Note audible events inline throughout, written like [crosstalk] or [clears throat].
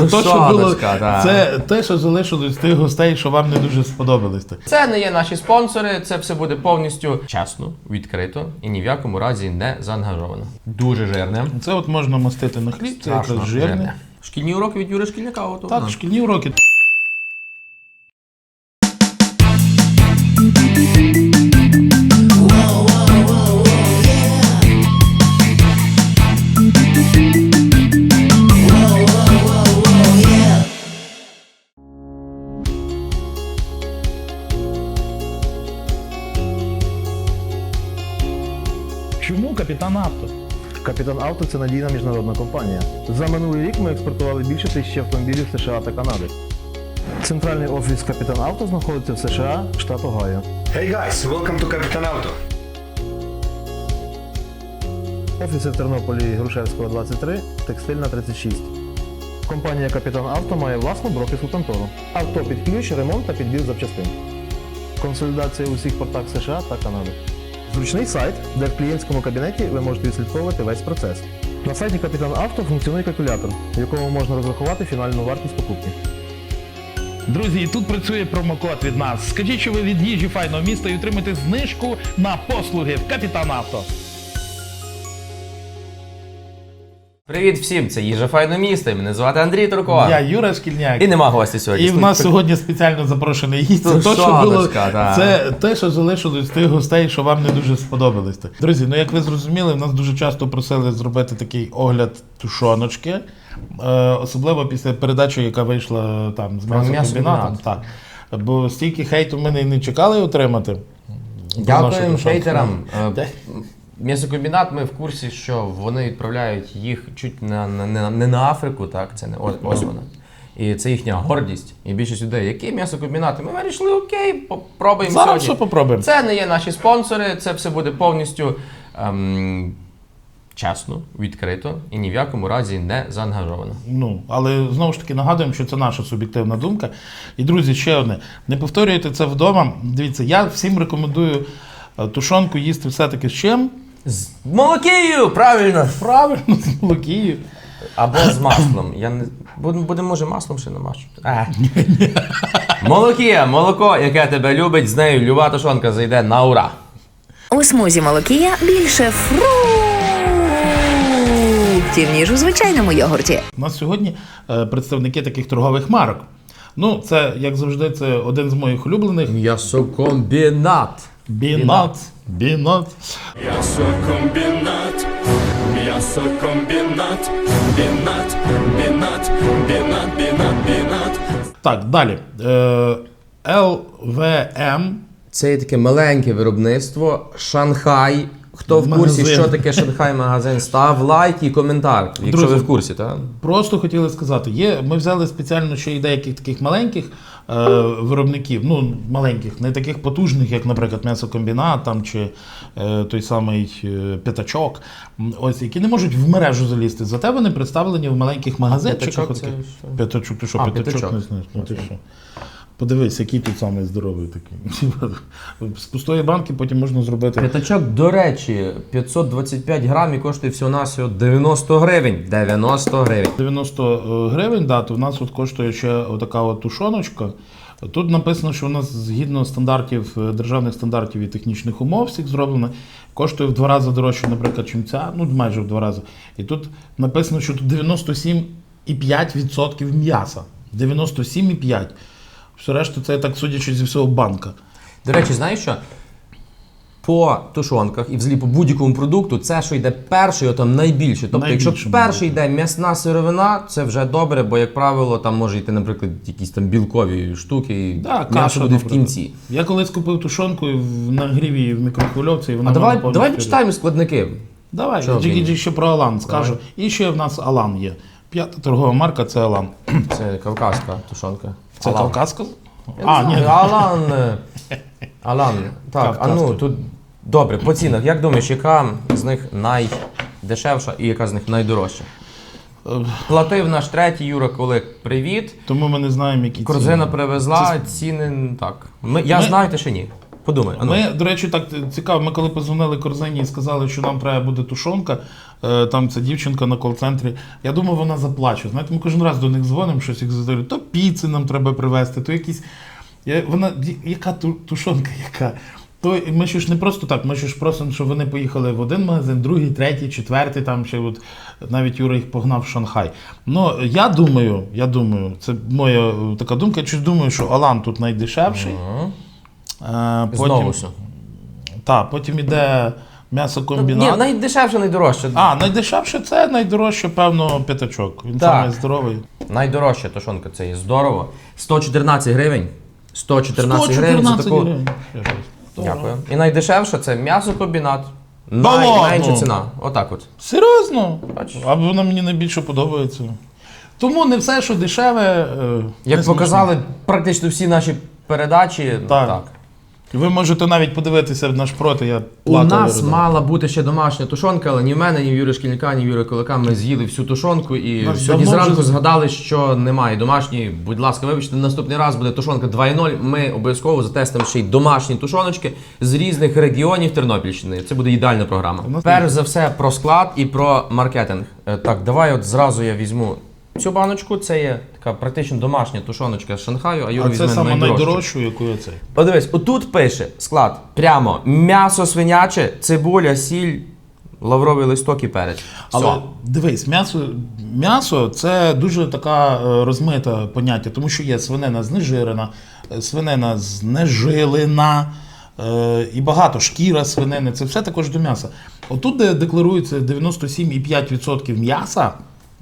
то, то, що було, да. це те, що залишилось тих гостей, що вам не дуже сподобались. Це не є наші спонсори, це все буде повністю чесно, відкрито і ні в якому разі не заангажовано. Дуже жирне. Це от можна мастити на хліб, це якраз жирне. Шкільні уроки від Юри Шкільника. Так, шкільні уроки. Капітан Авто це надійна міжнародна компанія. За минулий рік ми експортували більше тисячі автомобілів США та Канади. Центральний офіс Капітан Авто знаходиться в США, штат Огайо. Hey guys, welcome to Capitan Auto. Офіси в Тернополі Грушевського 23, Текстильна 36. Компанія Капітан Авто має власну брокерську контору. Авто під ключ, ремонт та підбір запчастин. Консолідація у всіх портах США та Канади. Зручний сайт, де в клієнтському кабінеті ви можете відслідковувати весь процес. На сайті Капітан Авто функціонує калькулятор, в якому можна розрахувати фінальну вартість покупки. Друзі, і тут працює промокод від нас. Скажіть, що ви від їжі файного міста і отримаєте знижку на послуги в Капітан Авто. Привіт всім! Це їжа файно міста. і Мене звати Андрій Туркова. Я Юра Шкільняк. І нема гостя сьогодні. І в нас сьогодні спеціально запрошений гість. Це, то, що було, це те, що залишилось з тих гостей, що вам не дуже сподобались. Друзі, ну як ви зрозуміли, в нас дуже часто просили зробити такий огляд тушоночки. Е, особливо після передачі, яка вийшла там з м'ясокомбінатом. Так. Бо стільки хейту ми не- чекали отримати. Дякуємо тушонку. М'ясокомбінат, ми в курсі, що вони відправляють їх чуть на, на, не, не на Африку, так, це не о- ось вона. І це їхня гордість. І більшість людей, які м'ясокомбінати? Ми вирішили, окей, попробуємо Зараз сьогодні. все попробуємо. Це не є наші спонсори, це все буде повністю ем, чесно, відкрито і ні в якому разі не заангажовано. Ну, але знову ж таки нагадуємо, що це наша суб'єктивна думка. І, друзі, ще одне: не повторюйте це вдома. Дивіться, я всім рекомендую е, тушонку їсти все-таки з чим? З молокією, правильно! Правильно, з молокією. Або з маслом. Я не будемо, може, маслом ще намащувати. Е. Молокія, молоко, яке тебе любить, з нею люба тушонка зайде на ура. У смузі молокія більше фруктів, ніж у звичайному йогурті. У нас сьогодні е, представники таких торгових марок. Ну, це, як завжди, це один з моїх улюблених. М'ясокомбінат. Бінат. Бінат. М'ясокомбінат, м'ясокомбінат, бінат, бінат, бінат, бінат, бінат. Так, далі. Е, ЛВМ. Це є таке маленьке виробництво. Шанхай. Хто в курсі, Магазин. що таке Шанхай магазин, став лайк і коментар, якщо Друзі, ви в курсі, так? Просто хотіли сказати, є, ми взяли спеціально ще й деяких таких маленьких виробників, ну маленьких, не таких потужних, як, наприклад, м'ясокомбінат там, чи е, той самий е, п'ятачок, ось, які не можуть в мережу залізти. Зате вони представлені в маленьких магазинчиках. п'ятачок ти що, п'ятачок. не знаєш? Ну, ти що? Подивись, який тут самий здоровий такий. [laughs] З пустої банки потім можна зробити. П'ятачок, до речі, 525 грам і коштує всього-навсього 90 гривень. 90 гривень. 90 гривень, да, то в нас от коштує ще отака от тушоночка. Тут написано, що у нас згідно стандартів, е, державних стандартів і технічних умов всіх зроблено, коштує в два рази дорожче, наприклад, чим ця, ну майже в два рази. І тут написано, що тут 97,5% м'яса. 97,5%. Все решта, це так судячи зі всього банка. До речі, знаєш що? По тушонках і взагалі по будь-якому продукту це, що йде перший, там найбільше. Тобто, Найбільше якщо буде. перший йде м'ясна сировина, це вже добре, бо, як правило, там може йти, наприклад, якісь там білкові штуки, і Да, м'ясо каша, буде в наприклад. кінці. Я колись купив тушонку і в- на гріві в мікрохвильовці, і вона А в мене давай, повністю- давай почитаємо складники. Давай, Що? Джі ще про Алан скажу. І ще в нас Алан є. П'ята торгова марка це Алан. Це кавказька тушонка. Це Алан. Кавказка? А, ні. Алан. е, Алан. Так, а ну тут добре, по цінах. Як думаєш, яка з них найдешевша і яка з них найдорожча? Е, Платив наш третій Юра Колик. Привіт. Тому ми не знаємо, які Корзина ціни. привезла, ціни так. Ми, я Ми- знаю, ти ще ні. Подумай. а. Ми, до речі, так цікаво, ми коли позвонили корзині і сказали, що нам треба буде тушонка, е, там ця дівчинка на кол-центрі. Я думав, вона заплаче. Знаєте, ми кожен раз до них дзвонимо, щось їх задають, то піци нам треба привезти, то якісь. Я, вона, яка тушонка, [laughs] яка? То ми ще ж не просто так, ми ж просимо, щоб вони поїхали в один магазин, другий, третій, четвертий, там ще от навіть Юра їх погнав в Шанхай. Ну я думаю, я думаю, це моя е, така думка. Я щось думаю, що Алан тут найдешевший. Е, Знову все. так, потім іде Ні, м'ясокомбінат. найдешевше, найдорожче. А, найдешевше це найдорожче, певно, п'ятачок. Він Так. самий здоровий. Найдорожча тушонка це є здорово. 114 гривень. 114, гривень за таку. гривень. Дякую. І найдешевше це м'ясокомбінат. Да Найменша ціна. Отак от. Серйозно? Бачиш? А вона мені найбільше подобається. Тому не все, що дешеве. е, Як не показали практично всі наші передачі, Так. так. Ви можете навіть подивитися наш проти. Я У плакав нас і мала бути ще домашня тушонка, але ні в мене, ні в Юрі Шкільника, ні в Юрі Кулика ми з'їли всю тушонку і Нас сьогодні давно зранку вже- згадали, що немає домашньої. Будь ласка, вибачте, наступний раз буде тушонка 2.0. Ми обов'язково затестимо ще й домашні тушоночки з різних регіонів Тернопільщини. Це буде ідеальна програма. У нас- Перш за все про склад і про маркетинг. Е, Так, давай от зразу я візьму цю баночку. Це є така практично домашня тушоночка з Шанхаю, а Юра А візьме це саме найдорожчу. яку я цей. Подивись, отут пише склад прямо м'ясо свиняче, цибуля, сіль, лавровий листок і перець. Все. Але дивись, м'ясо, м'ясо це дуже така е, розмита поняття, тому що є свинина знежирена, е, свинина знежилена е, і багато шкіра свинини. Це все також до м'яса. Отут, де декларується 97,5% м'яса,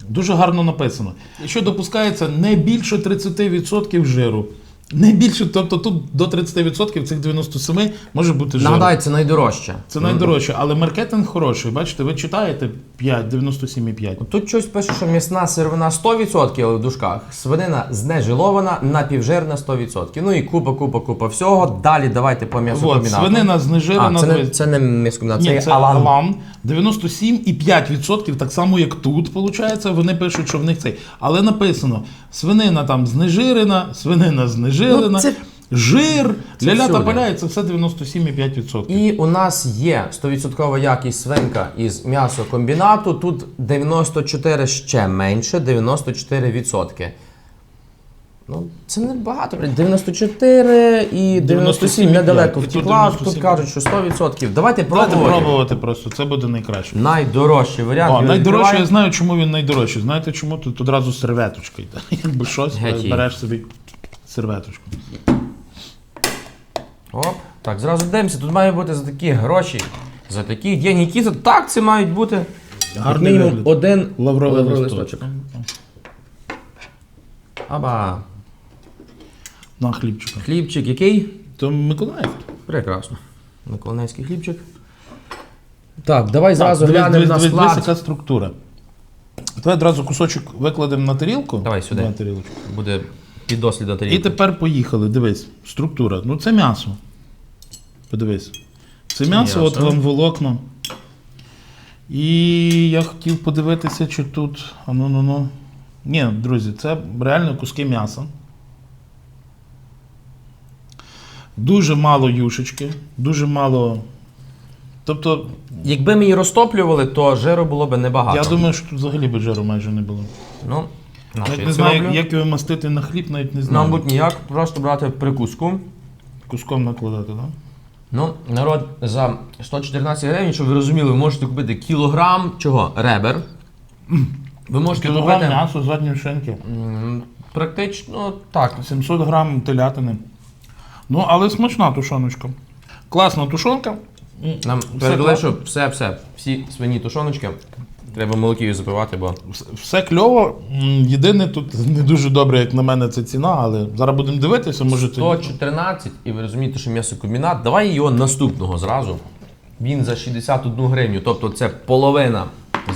дуже гарно написано. Що допускається не більше 30% жиру. Не більше, тобто тут до 30% цих 97 може бути жиру. Нагадай, це найдорожче. Це найдорожче, але маркетинг хороший. Бачите, ви читаєте 5, 97,5. Тут щось пише, що м'ясна сировина 100%, але в дужках. Свинина знежилована, напівжирна 100%. Ну і купа, купа, купа всього. Далі давайте по От, м'ясокомбінату. свинина знежирена. А, це не, це не м'ясокомбінат, це Ні, це Алан. Алан. 97,5%, так само як тут, виходить, вони пишуть, що в них цей. Але написано: свинина там знежирена, свинина знежилена, Ну, це- жир, це ляля та всюди. поля, це все 97,5%. І у нас є 100% якість свинка із м'ясокомбінату. Тут 94 ще менше, 94%. Ну, це не багато. 94 і 97 недалеко І тут втекла. Тут 97. кажуть, що 100%. Давайте Давайте пробувати. пробувати просто, це буде найкраще. Найдорожчий варіант. О, Юрій, найдорожче, відкриває. я знаю, чому він найдорожчий. Знаєте чому? Тут одразу серветочка йде. [laughs] Якби щось, Геть її. береш собі серветочку. Оп. Так, зразу дивимося. Тут має бути за такі гроші, за такі деньги. Які це так це мають бути. Гарний мінімум вигляд. один Лавровий листочок. листочок. Аба. На хлібчика. Хлібчик який? То Миколаїв. Прекрасно. Миколаївський хлібчик. Так, давай зразу Так, дивись, глянемо на дивись, дивись, яка структура. Давай одразу кусочок викладемо на тарілку. Давай сюди. На тарілочку. Буде підослід на І тепер поїхали. Дивись, структура. Ну це м'ясо. Подивись. Це м'ясо, М'ясо. от вам волокно. І я хотів подивитися, чи тут. А ну ну ну. Ні, друзі, це реально куски м'яса. Дуже мало юшечки, дуже мало. Тобто, Якби ми її розтоплювали, то жиру було б небагато. я думаю, що тут взагалі би жиру майже не було. Ну, на Навіть я не знаю, роблю? як його мастити на хліб, навіть не знаю. Мабуть, ніяк, просто брати прикуску. Куском накладати, так? Да? Ну, народ, за 114 гривень, щоб ви розуміли, ви можете купити кілограм чого? Ребер. Ви можете Кілограм купити м'яса, задні шинки. м, практично так. 700 грам телятини. Ну, але смачна тушоночка. Класна тушонка. Нам передали, що все, все, всі свині тушоночки. Треба молокію запивати, бо Все- Все кльово. Єдине тут не дуже добре, як на мене, це ціна, але зараз будемо дивитися, може це. 114, і ви розумієте, що м'ясокомбінат. Давай його наступного зразу. Він за 61 гривню, тобто це половина.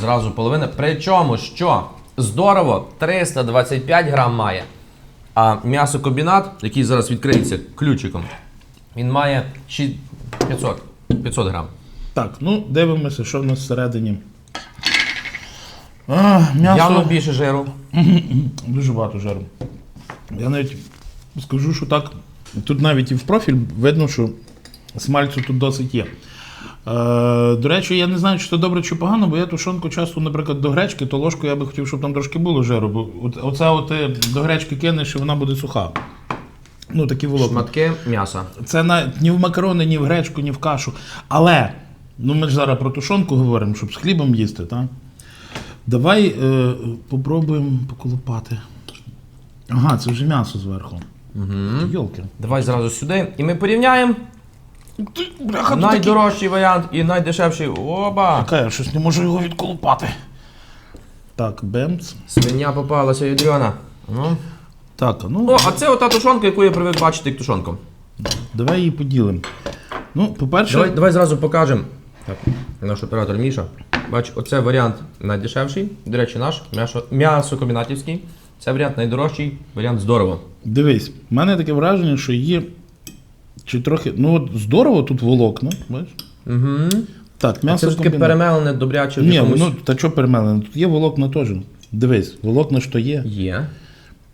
Зразу половина. Причому що здорово, 325 грам має. А м'ясокомбінат, який зараз відкриється ключиком, він має ші- 500, 500 грам. Так, ну дивимося, що в нас всередині. А, м'ясо. Явно більше жиру. Дуже багато жару. Я навіть скажу, що так. Тут навіть і в профіль видно, що Смальцю тут досить є. Е, до речі, я не знаю, чи це добре чи погано, бо я тушонку часто, наприклад, до гречки, то ложку я би хотів, щоб там трошки було жиру. Бо оце от ти до гречки кинеш, і вона буде суха. Ну, такі волокна. Шматки м'яса. Це на, ні в макарони, ні в гречку, ні в кашу. Але, ну ми ж зараз про тушонку говоримо, щоб з хлібом їсти, так? Давай е, попробуємо поколупати. Ага, це вже м'ясо зверху. Угу. Йолки. Давай зразу сюди. І ми порівняємо Ти, бляха, тут такі... найдорожчий варіант і найдешевший. Оба! Така, я щось не можу його відколупати. Так, бемц. Свиня попалася ядрена. Ну. Так, а ну О, а це ота тушонка, яку я привик бачити як тушонку. давай її поділимо. Ну, по-перше, Давай, давай зразу покажемо. Так, наш оператор Міша. Бач, оце варіант найдешевший. До речі, наш м'ясо, м'ясокомбінатівський. Це варіант найдорожчий, варіант здорово. дивись, в мене таке враження, що її чи трохи. Ну, от здорово тут волокна, бачиш? Угу. Так, Це м'ясо ж таке перемелене, добряче в Ні, якомусь... ну та що перемелене? Тут є волокна теж. Дивись, волокна ж то є. Є.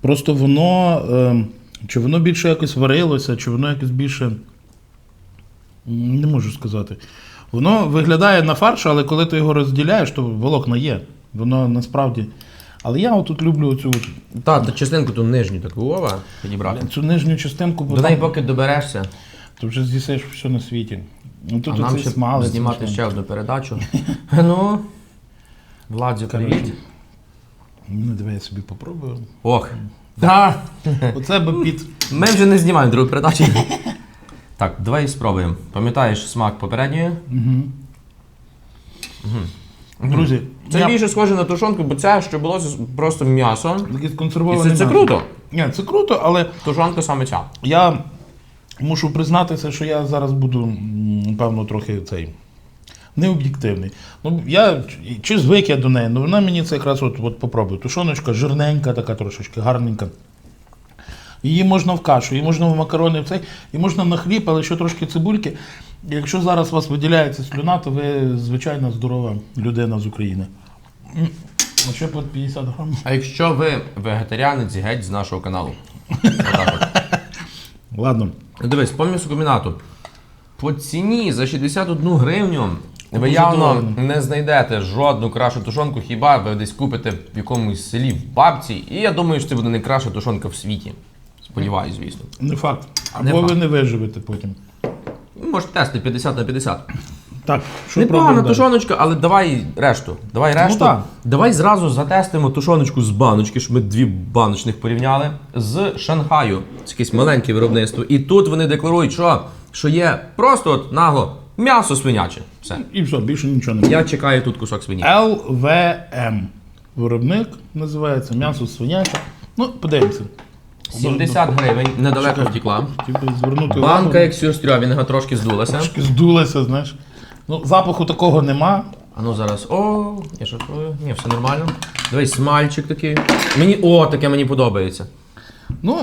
Просто воно. Е, чи воно більше якось варилося, чи воно якось більше. м, Не можу сказати. Воно виглядає на фарш, але коли ти його розділяєш, то волокна є. Воно насправді. Але я отут люблю цю, Та, та частинку ту нижню таку ова підібрати. цю нижню частинку, бо До неї там, поки доберешся, ти вже з'їсиш все на світі. Ну, тут а нам оцей ще смалець, знімати ще одну передачу. [laughs] ну. Владзю, привіт. Ну, давай я собі попробую. Ох. Та. [laughs] Оце би під. Ми вже не знімаємо другу передачу. так, давай спробуємо. Пам'ятаєш смак попередньої? Друзі, Це я... більше схоже на тушонку, бо це що було це просто м'ясо. Якесь І консервоване це, це м'ясо. круто. Ні, це круто, але Тушонка саме ця. я мушу признатися, що я зараз буду, м, певно, трохи цей. Необ'єктивний. Ну, я чи звик я до неї, ну вона мені це якраз от, от попробую. Тушоночка жирненька, така трошечки, гарненька. Її можна в кашу, її можна в макарони, в цей, і можна на хліб, але ще трошки цибульки. Якщо зараз у вас виділяється слюна, то ви звичайно здорова людина з України. А ще по 50 грамів. А якщо ви вегетаріанець, геть з нашого каналу. Отак. Ладно. Ну, Дивись, по м'ясокомбінату. По ціні за 61 гривню ви явно не знайдете жодну кращу тушонку, хіба ви десь купите в якомусь селі в бабці. І я думаю, що це буде найкраща тушонка в світі. Сподіваюсь, звісно. Не факт. Або Не ви факт. не виживете потім. Може тести 50 на 50. Так, що Непогана пробуємо далі? тушоночка, але давай решту. Давай решту. так. Давай зразу затестимо тушоночку з баночки, щоб ми дві баночних порівняли. З Шанхаю. Це якесь маленьке виробництво. І тут вони декларують, що, що є просто от нагло м'ясо свиняче. Все. І все, більше нічого не Я чекаю тут кусок свині. ЛВМ. Виробник називається м'ясо свиняче. Ну, подивимося. 70 гривень, недалеко втекла. Хотів би звернути Банка, увагу. як сюрстрьовінга, трошки здулася. Трошки здулася, знаєш. Ну, запаху такого нема. А ну зараз. О, я шокую. Ні, все нормально. Дивись, смальчик такий. Мені. О, таке мені подобається. Ну,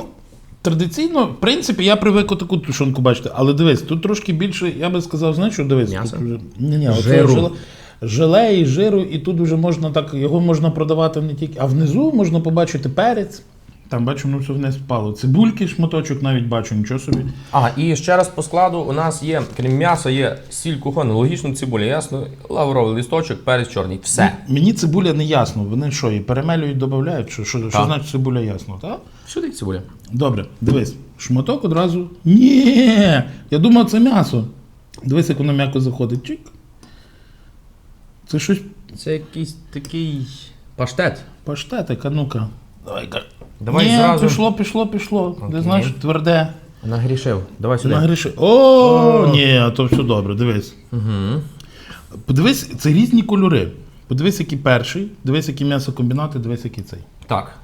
традиційно, в принципі, я привик таку тушонку бачити. Але дивись, тут трошки більше, я би сказав, знаєш, що дивись. М'ясо? Тут вже, ні, ні, оце Жиру. желе, желе і жиру, і тут вже можна так, його можна продавати не тільки. А внизу можна побачити перець. Там бачу, ну все вниз впало. Цибульки, шматочок навіть бачу, нічого собі. А, і ще раз по складу у нас є, крім м'яса, є сіль кухона, логічно цибуля, ясно, лавровий листочок, перець чорний. Все. Мені цибуля не ясно. Вони що, і перемелюють, додають? Що, що, що значить цибуля ясно, так? Сюди цибуля. Добре, дивись, шматок одразу. Ні, я думав, це м'ясо. Дивись, як воно м'яко заходить. Чик. Це щось Це якийсь такий паштет. паштетик, а ну-ка. Давай-ка. Давай Ні, зразу. пішло, пішло, пішло. Де Окей. знаєш, тверде. Нагрішив. Давай сюди. Нагріши. О, ні, то все добре, дивись. Угу. Подивись, це різні кольори. Подивись, який перший, дивись, які м'ясокомбінати, дивись, який цей. Так.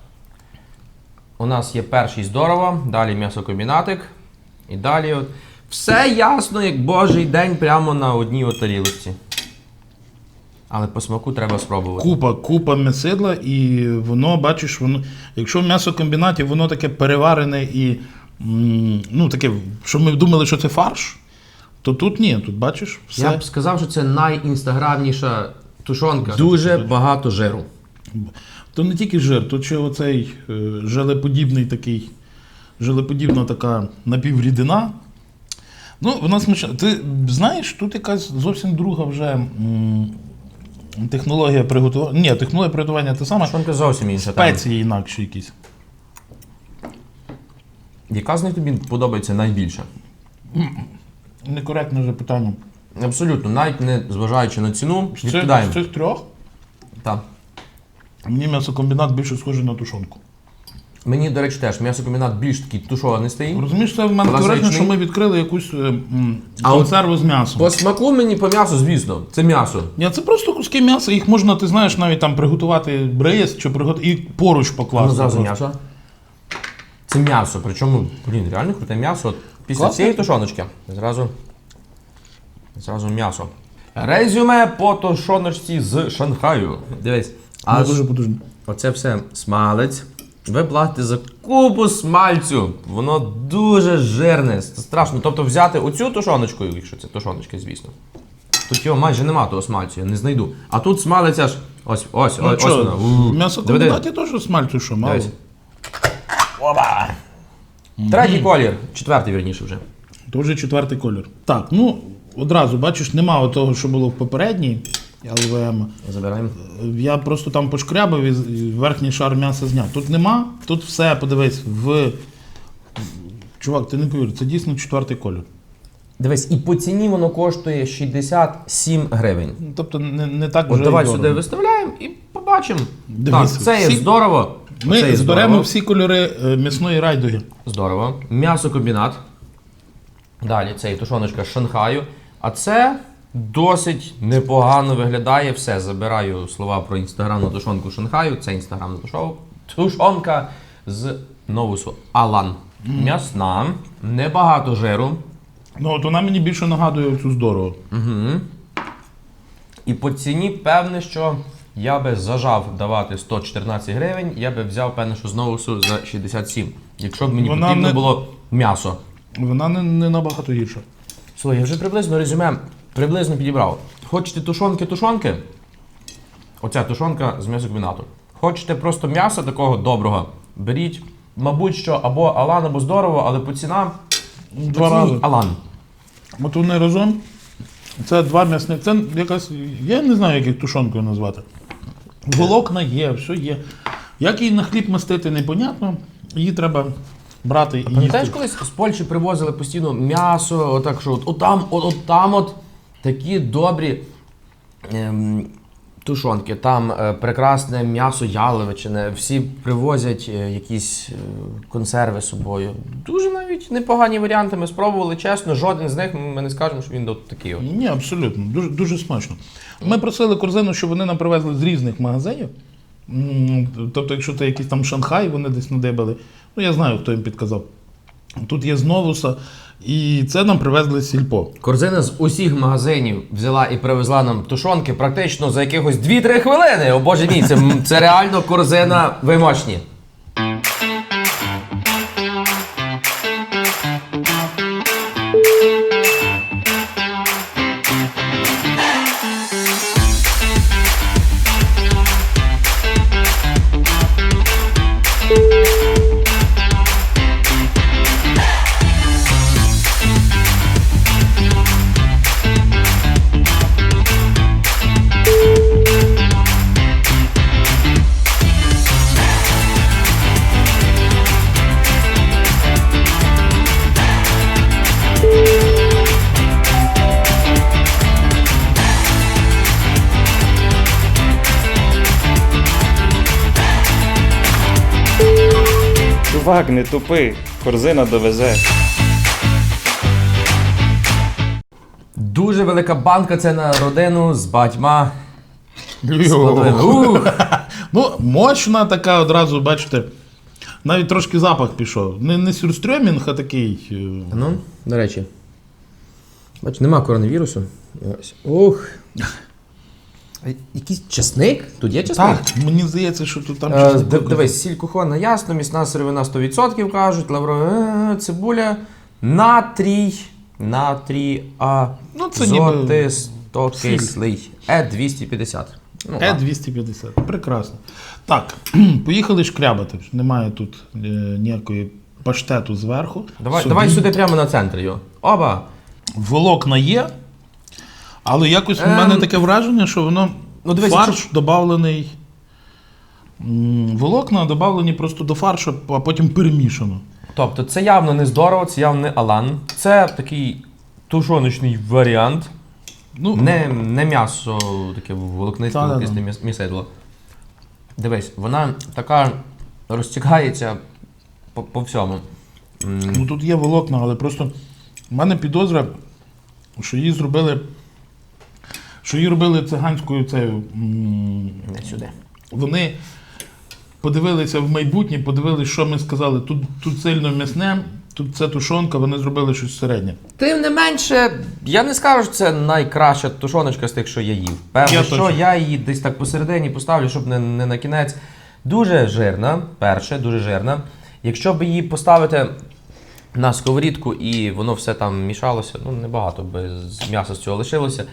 У нас є перший здорово, далі м'ясокомбінатик. І далі от. Все ясно, як божий день прямо на одній от тарілці. Але по смаку треба спробувати. Купа, купа м'ясидла, і воно, бачиш, воно, якщо в м'ясокомбінаті воно таке переварене і ну, таке, що ми думали, що це фарш, то тут ні, тут бачиш, все. Я б сказав, що це найінстаграмніша тушонка. Дуже багато жиру. То не тільки жир, тут ще оцей е, желеподібний такий, желеподібна така напіврідина. Ну, вона смачна. Ти знаєш, тут якась зовсім друга вже м, технологія приготування. Ні, технологія приготування та сама. Тушонка зовсім інша. Спеції інакші якісь. Яка з них тобі подобається найбільше? Некоректне вже питання. Абсолютно, навіть не зважаючи на ціну, З цих, відкидаємо. з цих трьох Так. мені м'ясокомбінат більше схожий на тушонку. Мені, до речі, теж м'ясокомбінат більш такий тушований. Розумієш, це в мене Класичний. враження, що ми відкрили якусь е, м, А от- консерву з м'ясом. По смаку мені по м'ясу, звісно, це м'ясо. Ні, це просто куски м'яса, їх можна, ти знаєш, навіть там приготувати рис чи приготувати і поруч покласти. Ну, зразу просто. м'ясо. Це м'ясо. Причому, блін, реально круте м'ясо. От після Класно. цієї тушоночки зразу, зразу м'ясо. Резюме по тушоночці з Шанхаю. Дивись. Воно Аж дуже потужно. оце все смалець. Ви платите за купу смальцю. Воно дуже жирне. Це страшно. Тобто взяти оцю тушоночку, якщо це тушоночка, звісно. Тут його майже нема того смальцю, я не знайду. А тут смалець аж ось, ось, Ну ось, ось що, воно. в Диви, м'ясокомбінаті теж смальцю, що мало. Дивись. Опа! Третій колір, четвертий вірніше вже. То вже четвертий колір. Так, ну одразу бачиш, нема того, що було в попередній ЛВМ. Забираємо. Я просто там пошкрябав і верхній шар м'яса зняв. Тут нема, тут все, подивись, в. Чувак, ти не повір, це дійсно четвертий колір. Дивись, і по ціні воно коштує 67 гривень. Ну, Тобто не, не так От вже. й давай дорого. сюди виставляємо і побачимо. Дивись, так, це є всі- здорово. Ми це є зберемо здорово. всі кольори е, м'ясної райдуги. Здорово. М'ясокомбінат. Далі це і тушоночка з Шанхаю. А це досить непогано виглядає. Все, забираю слова про інстаграмну тушонку Шанхаю. Це інстаграмна тушов- тушонка з новусу Алан. М'ясна, небагато жиру. Ну, от вона мені більше нагадує цю здорово. І по ціні, певне, що я би зажав давати 114 гривень, я би взяв, певне, що з новусу за 67. Якщо б мені Вона потрібно не- було м'ясо. Вона не, не набагато гірша. Слухай, я вже приблизно резюме приблизно підібрав. Хочете тушонки-тушонки? Оця тушонка з м'ясокомбінату. Хочете просто м'яса такого доброго? Беріть, мабуть, що або Алан, або здорово, але по цінам Два рази. Алан. От вони разом. Це два м'ясних. Це якась. Я не знаю, як їх тушонкою назвати. Волокна є, все є. Як її на хліб мастити, непонятно. Її треба брати і Пам'ятаєш, їсти. колись з Польщі привозили постійно м'ясо, отак, що от, отам, от, от там от такі добрі ем, тушонки, там е, прекрасне м'ясо яловичине, всі привозять е, якісь е, консерви з собою. Дуже навіть непогані варіанти. Ми спробували, чесно, жоден з них ми не скажемо, що він от такий. От. Ні, абсолютно. Дуже, дуже смачно. Ми просили корзину, щоб вони нам привезли з різних магазинів. Тобто, якщо це якийсь там Шанхай, вони десь надибали. Ну, я знаю, хто їм підказав. Тут є знову, і це нам привезли сільпо. Корзина з усіх магазинів взяла і привезла нам тушонки практично за якихось 2-3 хвилини. О боже мій, це, це реально корзина вимочні. Чувак, не тупи, корзина довезе. Дуже велика банка це на родину з батьма. складовими. [laughs] Ух! Ну, мощна така одразу, бачите, навіть трошки запах пішов. Не, не сюрстрьомінг, а такий. е, Ну, до речі. Бач, нема коронавірусу. Ось. Ух. [laughs] А Якийсь чесник? Тут є чесник? Так, мені здається, що тут там Е, щось ди- Дивись, сіль кухонна ясно, місна сировина 100% кажуть, лавро, е, цибуля, натрій, натрій, а Ну, це ніби золотистокислий. Е250. Ну, Е250. Прекрасно. Так, поїхали шкрябати. Немає тут е, ніякої паштету зверху. Давай, Собі. давай сюди прямо на центр його. Оба! волокна є, але якось в Ем, мене таке враження, що воно ну, дивись, фарш додавлений. Волокна додавлені просто до фаршу, а потім перемішано. Тобто це явно не здорово, це явно не Алан. Це такий тушоночний варіант. Ну, Не, не м'ясо, таке волокнисте, волокнисте. Дивись, вона така розтікається по, по всьому. Ну тут є волокна, але просто в мене підозра, що її зробили. Що її робили циганською цею. Не сюди. Вони подивилися в майбутнє, подивилися, що ми сказали. Тут, тут сильно м'ясне, тут це тушонка, вони зробили щось середнє. Тим не менше, я не скажу, що це найкраща тушоночка з тих, що я їв. Певно, Я що точно. я її десь так посередині поставлю, щоб не, не на кінець. Дуже жирна, перше, дуже жирна. Якщо б її поставити на сковорідку і воно все там мішалося, ну небагато би з м'яса з цього лишилося.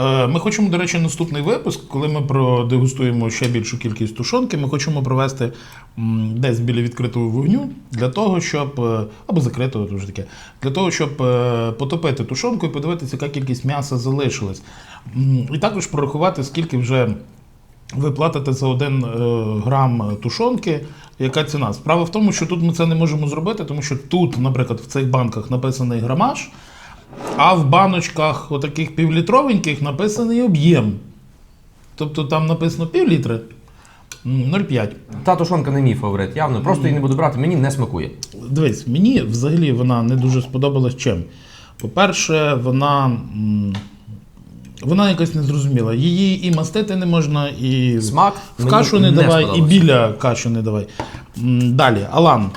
Е, Ми хочемо, до речі, наступний випуск, коли ми продегустуємо ще більшу кількість тушонки, ми хочемо провести десь біля відкритого вогню для того, щоб е, або закритого, то вже таке, для того, щоб е, потопити тушонку і подивитися, яка кількість м'яса залишилась. І також порахувати, скільки вже ви платите за один грам тушонки, яка ціна. Справа в тому, що тут ми це не можемо зробити, тому що тут, наприклад, в цих банках написаний грамаж, а в баночках отаких півлітровеньких написаний об'єм. Тобто там написано пів літра, 0,5. Та тушонка не мій фаворит, явно. Просто її не буду брати, мені не смакує. Дивись, мені взагалі вона не дуже сподобалась чим. По-перше, вона. Вона якась незрозуміла. Її і мастити не можна, і Смак в кашу не, не давай, і біля кашу не давай. Далі, Алан.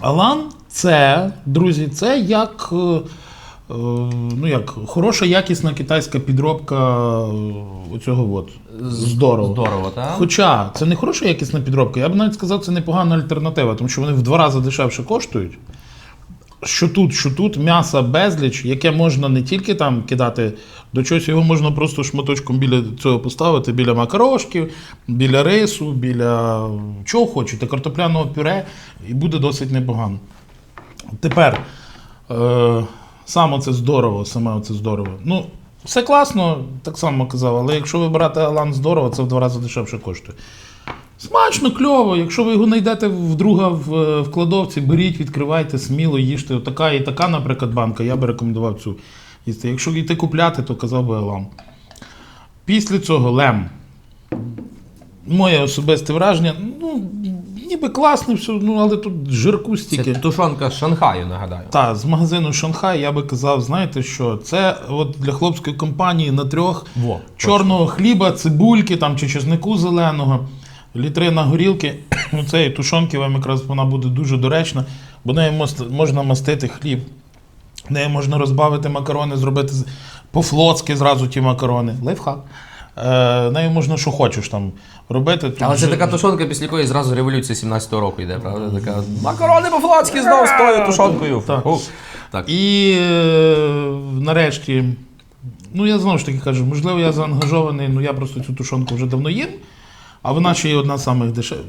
Алан це, друзі, це як, е, ну як хороша якісна китайська підробка е, оцього от. Здорово. Здорово, так? Хоча це не хороша якісна підробка, я б навіть сказав, це непогана альтернатива, тому що вони в два рази дешевше коштують. Що тут, що тут, м'яса безліч, яке можна не тільки там кидати до чогось, його можна просто шматочком біля цього поставити, біля макарошків, біля рису, біля чого хочете, картопляного пюре, і буде досить непогано. Тепер, е, саме це здорово, саме це здорово. Ну, все класно, так само казав, але якщо ви берете Алан здорово, це в два рази дешевше коштує. Смачно, кльово. Якщо ви його знайдете вдруга в, е, в кладовці, беріть, відкривайте, сміло їжте. Така і така, наприклад, банка, я би рекомендував цю їсти. Якщо йти купляти, то казав би Алан. Після цього лем. Моє особисте враження, ну, ніби класно все, ну, але тут жирку стільки. Це тушонка з Шанхаю, нагадаю. Та, з магазину Шанхай я би казав, знаєте що, це от для хлопської компанії на трьох Во, чорного хліба, цибульки там, чи чеснику зеленого, літрина горілки. Ну, цієї тушонки вам якраз вона буде дуже доречна, бо нею можна мастити хліб. Нею можна розбавити макарони, зробити по-флотськи зразу ті макарони. Лайфхак. Е, нею можна що хочеш там робити. Тут Але це така тушонка, після якої зразу революція 17-го року йде, правда? Така макарони по-флотськи знов з тою тушонкою. Так. Фу. Так. І е, нарешті, ну я знову ж таки кажу, можливо, я заангажований, ну я просто цю тушонку вже давно їм, а вона ще є одна з самих дешевих.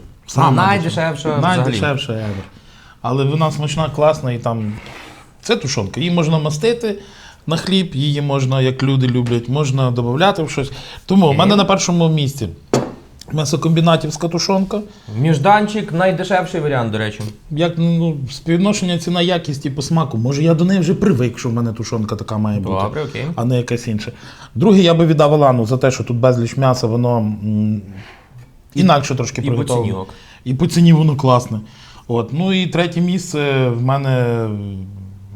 найдешевша взагалі. Найдешевша ever. Але вона смачна, класна і там. Це тушонка. Її можна мастити на хліб, її можна, як люди люблять, можна додати в щось. Тому в мене на першому місці м'ясокомбінатівська тушонка. Міжданчик найдешевший варіант, до речі. Як ну, співвідношення ціна якість і по смаку. Може, я до неї вже привик, що в мене тушонка така має бути, Добре, окей. а не якась інша. Друге, я би віддав Алану за те, що тут безліч м'яса, воно м, інакше трошки І приготовлено. ціні ок. І по ціні воно класне. От. Ну і третє місце в мене,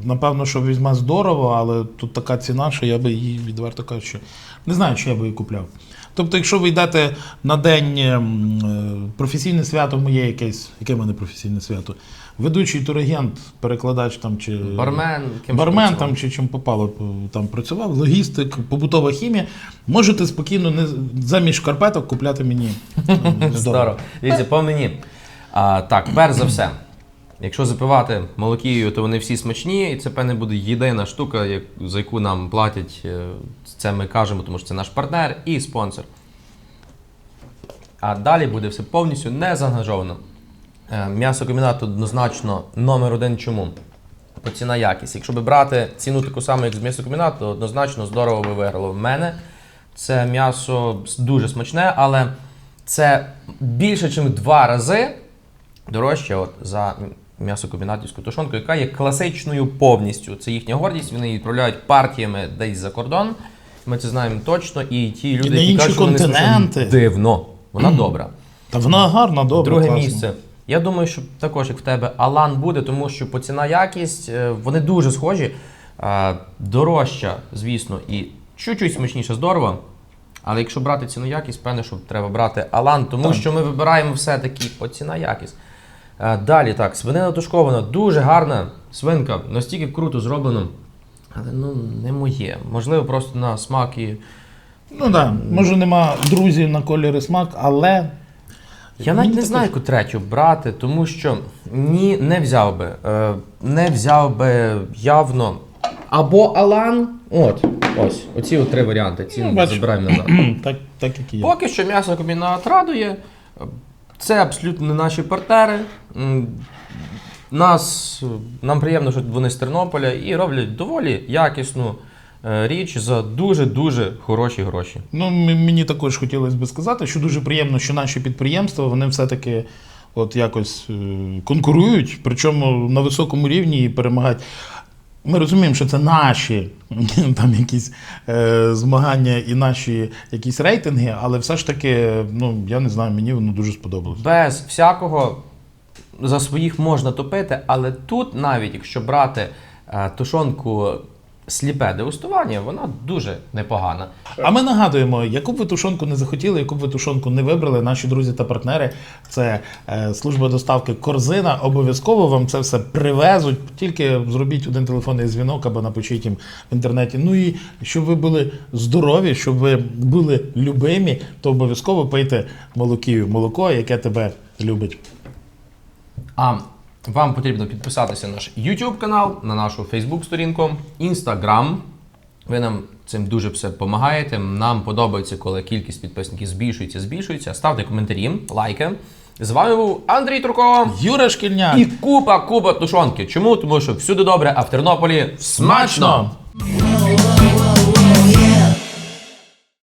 напевно, що візьме здорово, але тут така ціна, що я би її відверто кажу, що не знаю, чи я би її купляв. Тобто, якщо ви йдете на день ем, е, професійне свято моє якесь, яке в мене професійне свято? Ведучий турагент, перекладач там чи Бармен, ким бармен там чи чим попало там працював, логістик, побутова хімія. Можете спокійно не замість шкарпеток купляти мені. ем, [laughs] Здорово. Дивіться, по мені. А, так, перш за все, якщо запивати молокією, то вони всі смачні, і це, певне, буде єдина штука, за яку нам платять. е, Це ми кажемо, тому що це наш партнер і спонсор. А далі буде все повністю не заангажовано. Е, М'ясокомбінат однозначно номер один чому? ціна якість. Якщо би брати ціну таку саму, як з м'ясокомбінату, то однозначно здорово би виграло. В мене це м'ясо дуже смачне, але це більше, ніж два рази дорожче от, за м'ясокомбінатівську тушонку, яка є класичною повністю. Це їхня гордість. Вони її відправляють партіями десь за кордон. Ми це знаємо точно. І ті люди, на які кажуть, що вони континенти. дивно. Вона добра. Та вона гарна, добра. Друге класна. місце. Я думаю, що також як в тебе Алан буде, тому що по ціна якість е, вони дуже схожі. Е, Дорожча, звісно, і чуть-чуть смачніше здорово. Але якщо брати ціну якість, певне, що треба брати Алан, тому що ми вибираємо все-таки по ціна якість. Е, Далі так, свинина тушкована, дуже гарна свинка, настільки круто зроблено. Але ну не моє. Можливо, просто на смак і. Ну так, може нема друзів на кольори смак, але Я навіть не знаю, яку третю брати, тому що ні, не взяв би. Е, не взяв би явно. Або Алан. От, ось, оці от три варіанти. Ці Ну, забираємо назад. [clears throat] так, так як і є. Поки що м'ясокомбінат радує. Це абсолютно не наші партнери. Нас, нам приємно, що вони з Тернополя і роблять доволі якісну е, річ за дуже-дуже хороші гроші. Ну, мені також хотілося би сказати, що дуже приємно, що наші підприємства вони все-таки от якось е, конкурують, причому на високому рівні і перемагають. Ми розуміємо, що це наші [laughs] там якісь е, змагання і наші якісь рейтинги, але все ж таки, ну я не знаю, мені воно дуже сподобалось. Без всякого за своїх можна топити, але тут навіть якщо брати е, тушонку сліпе дегустування, вона дуже непогана. А ми нагадуємо, яку б ви тушонку не захотіли, яку б ви тушонку не вибрали, наші друзі та партнери, це е, служба доставки Корзина. Обов'язково вам це все привезуть. Тільки зробіть один телефонний дзвінок або напишіть їм в інтернеті. Ну і щоб ви були здорові, щоб ви були любимі, то обов'язково пийте молокію, молоко, яке тебе любить. А вам потрібно підписатися на наш YouTube канал, на нашу Facebook сторінку, Instagram. Ви нам цим дуже все допомагаєте. Нам подобається, коли кількість підписників збільшується, збільшується. Ставте коментарі, лайки. З вами був Андрій Турко. Юра Шкільняк. І купа, купа тушонки. Чому? Тому що всюди добре, а в Тернополі смачно!